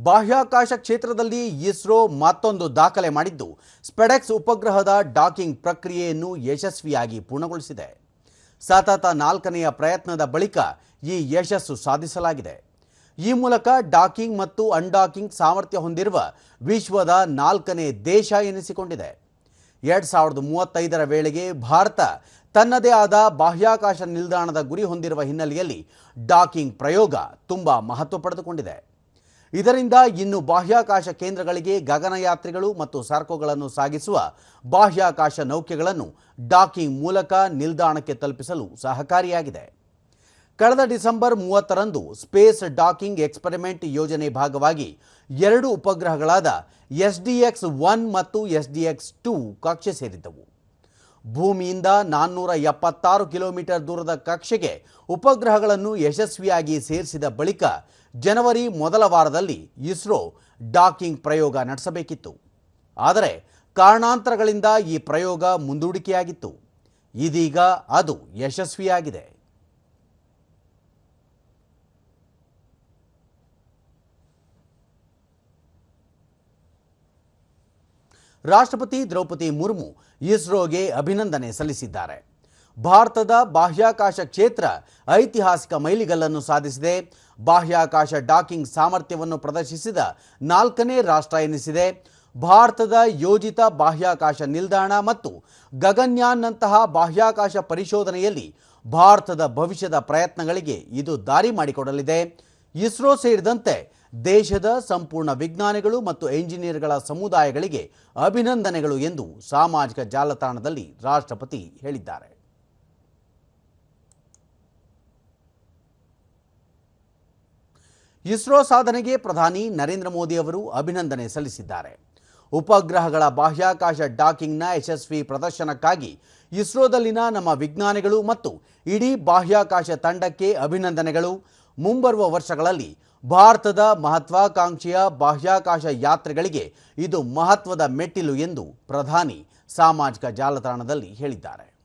ಬಾಹ್ಯಾಕಾಶ ಕ್ಷೇತ್ರದಲ್ಲಿ ಇಸ್ರೋ ಮತ್ತೊಂದು ದಾಖಲೆ ಮಾಡಿದ್ದು. ಸ್ಪೆಡೆಕ್ಸ್ ಉಪಗ್ರಹದ ಡಾಕಿಂಗ್ ಪ್ರಕ್ರಿಯೆಯನ್ನು ಯಶಸ್ವಿಯಾಗಿ ಪೂರ್ಣಗೊಳಿಸಿದೆ. ಸತತ ನಾಲ್ಕನೆಯ ಪ್ರಯತ್ನದ ಬಳಿಕ ಈ ಯಶಸ್ಸು ಸಾಧಿಸಲಾಗಿದೆ. ಈ ಮೂಲಕ ಡಾಕಿಂಗ್ ಮತ್ತು ಅನ್ಡಾಕಿಂಗ್ ಸಾಮರ್ಥ್ಯ ಹೊಂದಿರುವ ವಿಶ್ವದ ನಾಲ್ಕನೇ ದೇಶ ಎನಿಸಿಕೊಂಡಿದೆ. ಎರಡು ಸಾವಿರದ ಮೂವತ್ತೈದರ ವೇಳೆಗೆ ಭಾರತ ತನ್ನದೇ ಆದ ಬಾಹ್ಯಾಕಾಶ ನಿಲ್ದಾಣದ ಗುರಿ ಹೊಂದಿರುವ ಹಿನ್ನೆಲೆಯಲ್ಲಿ ಡಾಕಿಂಗ್ ಪ್ರಯೋಗ ತುಂಬ ಮಹತ್ವ ಪಡೆದುಕೊಂಡಿದೆ. ಇದರಿಂದ ಇನ್ನು ಬಾಹ್ಯಾಕಾಶ ಕೇಂದ್ರಗಳಿಗೆ ಗಗನಯಾತ್ರಿಗಳು ಮತ್ತು ಸರಕುಗಳನ್ನು ಸಾಗಿಸುವ ಬಾಹ್ಯಾಕಾಶ ನೌಕೆಗಳನ್ನು ಡಾಕಿಂಗ್ ಮೂಲಕ ನಿಲ್ದಾಣಕ್ಕೆ ತಲುಪಿಸಲು ಸಹಕಾರಿಯಾಗಿದೆ. ಕಳೆದ ಡಿಸೆಂಬರ್ ಮೂವತ್ತರಂದು ಸ್ಪೇಸ್ ಡಾಕಿಂಗ್ ಎಕ್ಸ್ಪೆರಿಮೆಂಟ್ ಯೋಜನೆ ಭಾಗವಾಗಿ ಎರಡು ಉಪಗ್ರಹಗಳಾದ ಎಸ್ ಒನ್ ಮತ್ತು ಎಸ್ ಟೂ ಕಕ್ಷೆ ಸೇರಿದ್ದವು. ಭೂಮಿಯಿಂದ ನಾನ್ನೂರ ಎಪ್ಪತ್ತಾರು ಕಿಲೋಮೀಟರ್ ದೂರದ ಕಕ್ಷೆಗೆ ಉಪಗ್ರಹಗಳನ್ನು ಯಶಸ್ವಿಯಾಗಿ ಸೇರಿಸಿದ ಬಳಿಕ ಜನವರಿ ಮೊದಲ ವಾರದಲ್ಲಿ ಇಸ್ರೋ ಡಾಕಿಂಗ್ ಪ್ರಯೋಗ ನಡೆಸಬೇಕಿತ್ತು. ಆದರೆ ಕಾರಣಾಂತರಗಳಿಂದ ಈ ಪ್ರಯೋಗ ಮುಂದೂಡಿಕೆಯಾಗಿತ್ತು. ಇದೀಗ ಅದು ಯಶಸ್ವಿಯಾಗಿದೆ. ರಾಷ್ಟ್ರಪತಿ ದ್ರೌಪದಿ ಮುರ್ಮು ಇಸ್ರೋಗೆ ಅಭಿನಂದನೆ ಸಲ್ಲಿಸಿದ್ದಾರೆ. ಭಾರತದ ಬಾಹ್ಯಾಕಾಶ ಕ್ಷೇತ್ರ ಐತಿಹಾಸಿಕ ಮೈಲಿಗಲ್ಲನ್ನು ಸಾಧಿಸಿದೆ. ಬಾಹ್ಯಾಕಾಶ ಡಾಕಿಂಗ್ ಸಾಮರ್ಥ್ಯವನ್ನು ಪ್ರದರ್ಶಿಸಿದ ನಾಲ್ಕನೇ ರಾಷ್ಟ್ರ ಎನಿಸಿದೆ. ಭಾರತದ ಯೋಜಿತ ಬಾಹ್ಯಾಕಾಶ ನಿಲ್ದಾಣ ಮತ್ತು ಗಗನ್ಯಾನ್ನಂತಹ ಬಾಹ್ಯಾಕಾಶ ಪರಿಶೋಧನೆಯಲ್ಲಿ ಭಾರತದ ಭವಿಷ್ಯದ ಪ್ರಯತ್ನಗಳಿಗೆ ಇದು ದಾರಿ ಮಾಡಿಕೊಡಲಿದೆ. ಇಸ್ರೋ ಸೇರಿದಂತೆ ದೇಶದ ಸಂಪೂರ್ಣ ವಿಜ್ಞಾನಿಗಳು ಮತ್ತು ಎಂಜಿನಿಯರ್ಗಳ ಸಮುದಾಯಗಳಿಗೆ ಅಭಿನಂದನೆಗಳು ಎಂದು ಸಾಮಾಜಿಕ ಜಾಲತಾಣದಲ್ಲಿ ರಾಷ್ಟ್ರಪತಿ ಹೇಳಿದ್ದಾರೆ. ಇಸ್ರೋ ಸಾಧನೆಗೆ ಪ್ರಧಾನಿ ನರೇಂದ್ರ ಮೋದಿ ಅವರು ಅಭಿನಂದನೆ ಸಲ್ಲಿಸಿದ್ದಾರೆ. ಉಪಗ್ರಹಗಳ ಬಾಹ್ಯಾಕಾಶ ಡಾಕಿಂಗ್ನ ಯಶಸ್ವಿ ಪ್ರದರ್ಶನಕ್ಕಾಗಿ ಇಸ್ರೋದಲ್ಲಿನ ನಮ್ಮ ವಿಜ್ಞಾನಿಗಳು ಮತ್ತು ಇಡೀ ಬಾಹ್ಯಾಕಾಶ ತಂಡಕ್ಕೆ ಅಭಿನಂದನೆಗಳು. ಮುಂಬರುವ ವರ್ಷಗಳಲ್ಲಿ ಭಾರತದ ಮಹತ್ವಾಕಾಂಕ್ಷೆಯ ಬಾಹ್ಯಾಕಾಶ ಯಾತ್ರೆಗಳಿಗೆ ಇದು ಮಹತ್ವದ ಮೆಟ್ಟಿಲು ಎಂದು ಪ್ರಧಾನಿ ಸಾಮಾಜಿಕ ಜಾಲತಾಣದಲ್ಲಿ ಹೇಳಿದ್ದಾರೆ.